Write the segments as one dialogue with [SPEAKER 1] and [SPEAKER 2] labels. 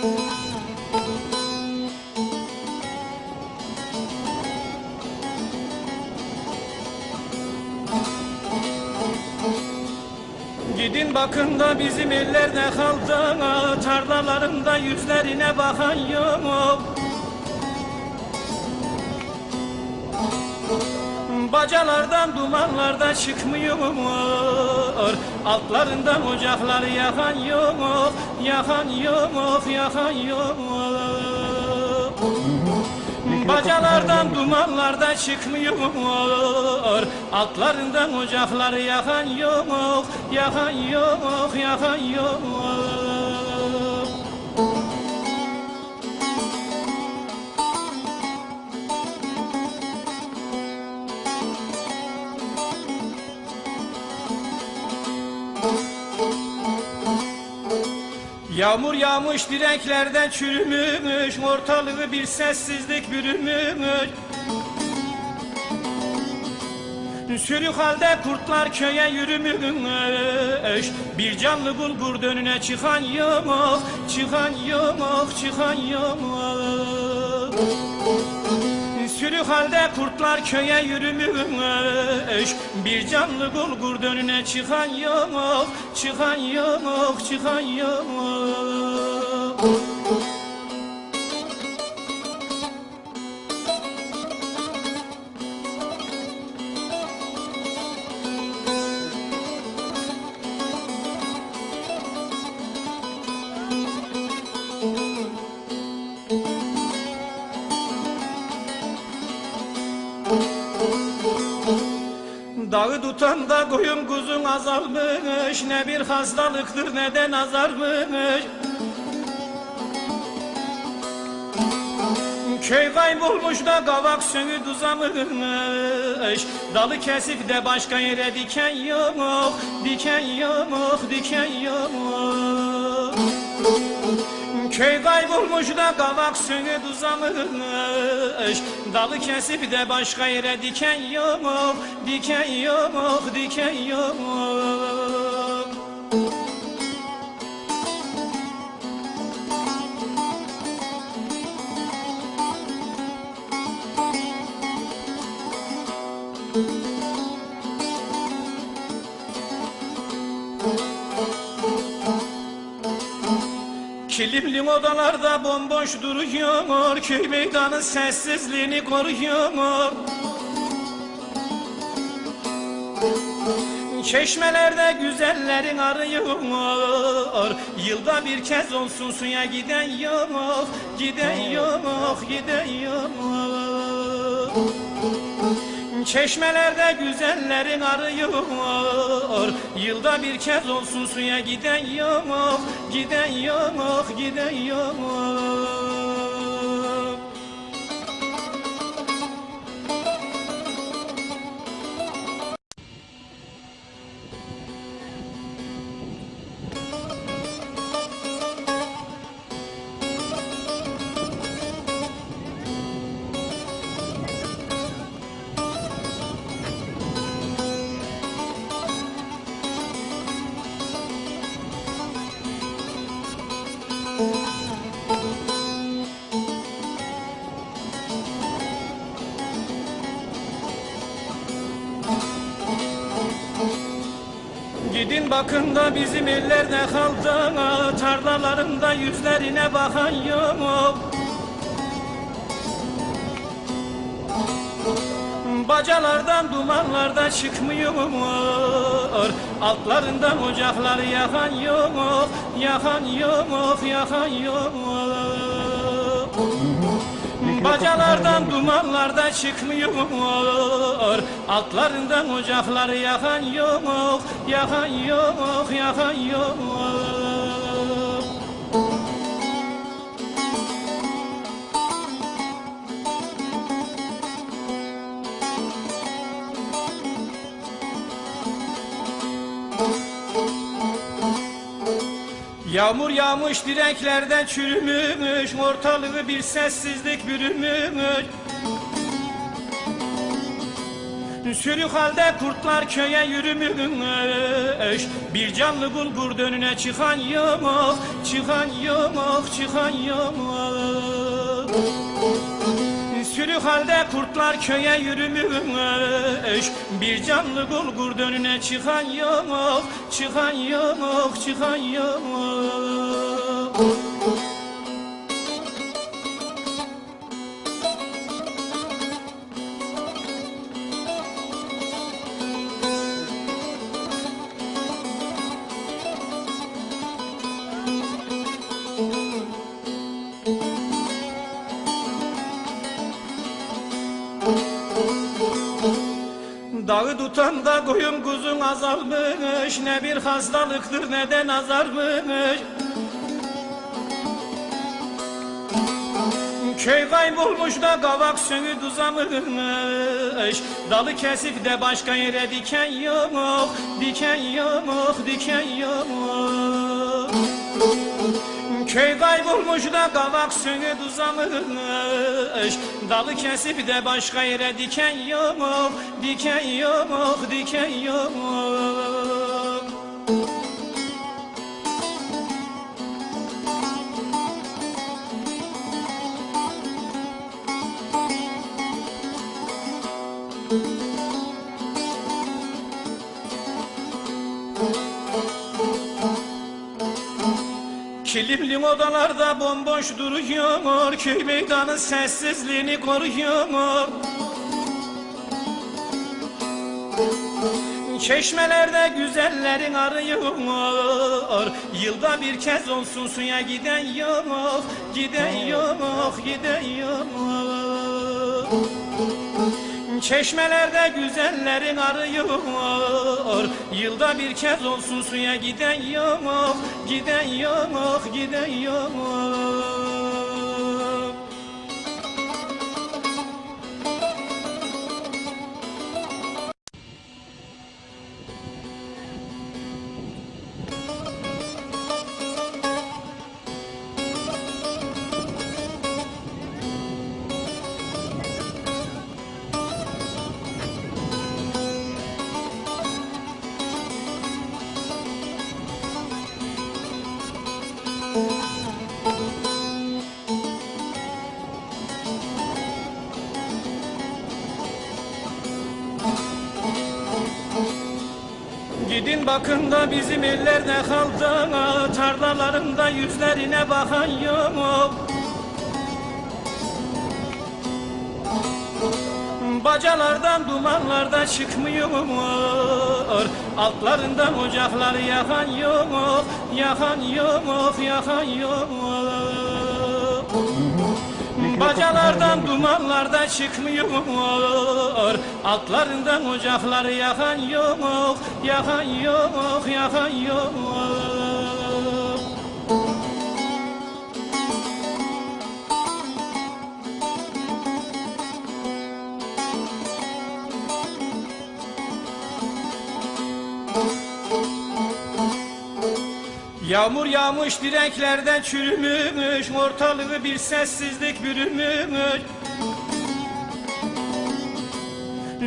[SPEAKER 1] Gidin bakın da bizim eller ne kaldı Tarlalarında yüzlerine bakan yok. Bacalardan dumanlarda çıkmıyor. Altlarından ocakları yakan yok Yakan yok, yakan yok. Bacalardan dumanlarda çıkmıyor. Altlarından ocakları yakan yok Yakan yok, yakan yok Yağmur yağmış direklerden çürümüş Ortalığı bir sessizlik bürümüş. Sürü halde kurtlar köye yürümüş. Bir canlı bulgur önüne çıkan yok Çıkan yok, çıkan yok Sürü halde kurtlar köye yürümüş. Bir canlı bulgur önüne çıkan yok Çıkan yok, çıkan yok Dağı tutan da koyun kuzun azalmış Ne bir hastalıktır ne de nazarmış Köy kaybolmuş da kavak söğüt uzamış Dalı kesip de başka yere diken yok Diken yok, diken yok Köy kaybolmuş da kavak söğüt uzamış Dalı kesip de başka yere diken yok Diken yok, diken yok Kilimli odalarda bomboş duruyor Köy meydanı sessizliğini koruyor. Çeşmelerde güzellerin arıyor Yılda bir kez olsun suya giden yok Giden yok, giden yok Çeşmelerde güzellerin arıyor. Yılda bir kez olsun suya giden yok Giden yok, giden yok Gidin bakın da bizim eller ne kaldı Tarlalarında yüzlerine bakan yok Bacalardan dumanlarda çıkmıyor Altlarından ocakları yakan yok Yakan yok, yakan yok. Bacalardan dumanlarda çıkmıyor Altlarından ocakları yakan yok Yakan yok, yakan yok Yağmur yağmış direklerden çürümüş Ortalığı bir sessizlik bürümüş. Sürü halde kurtlar köye yürümüş. Bir canlı bulgur önüne çıkan yok Çıkan yok, çıkan yok Sürü halde kurtlar köye yürümüş. Bir canlı bulgur önüne çıkan yok Çıkan yok, çıkan yok Dağı tutan da koyun kuzun azalmış Ne bir hastalıktır ne de nazarmış. Köy kaybolmuş da kavak sönü duzamış. Dalı kesip de başka yere diken yok Diken yok, diken yok Köy kaybolmuş da kavak sönü duzamış Dalı kesip de başka yere diken yok Diken yok, diken yok Kilimli odalarda bomboş duruyor Köy meydanı sessizliğini koruyor. Çeşmelerde güzellerin arıyor Yılda bir kez olsun suya giden yok Giden yok, giden yok Çeşmelerde güzellerin arıyor. Yılda bir kez olsun suya giden yok Giden yok, giden yok bakın da bizim eller ne kaldı Tarlalarında yüzlerine bakan yok. Bacalardan dumanlarda çıkmıyor. Altlarından ocakları yakan yok Yakan yok, yakan yok Bacalardan dumanlarda çıkmıyor. Altlarından ocakları yakan yok Yakan yok, yakan yok Yağmur yağmış direklerden çürümüş Ortalığı bir sessizlik bürümüş.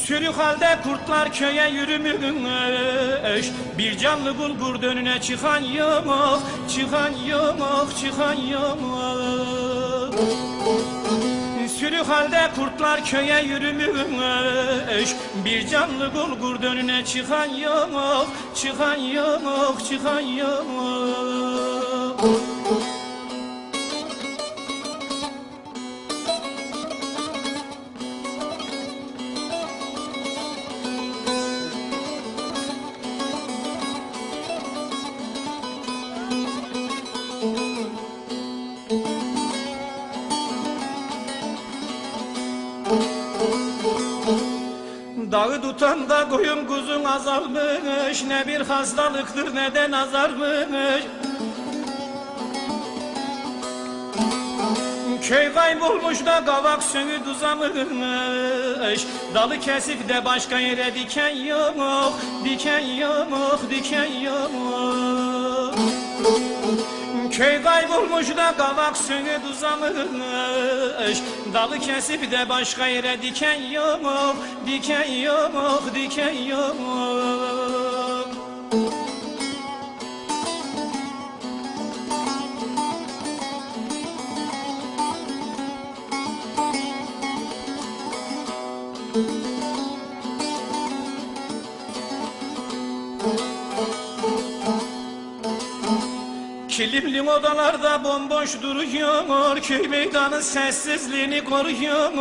[SPEAKER 1] Sürü halde kurtlar köye yürümüş. Bir canlı bulgur önüne çıkan yok Çıkan yok, çıkan yok Sürü halde kurtlar köye yürümüş Bir canlı bulgur önüne çıkan yok Çıkan yok, çıkan yok Dağı tutan da koyun kuzun azalmış Ne bir hastalıktır ne de Köy kaybolmuş da kavak sönü duzamış. Dalı kesip de başka yere diken yok Diken yok, diken yok Köy kaybolmuş da kavak sönü duzamış Dalı kesip de başka yere diken yok Diken yok, diken yok Kilimli odalarda bomboş duruyor Köy meydanı sessizliğini koruyor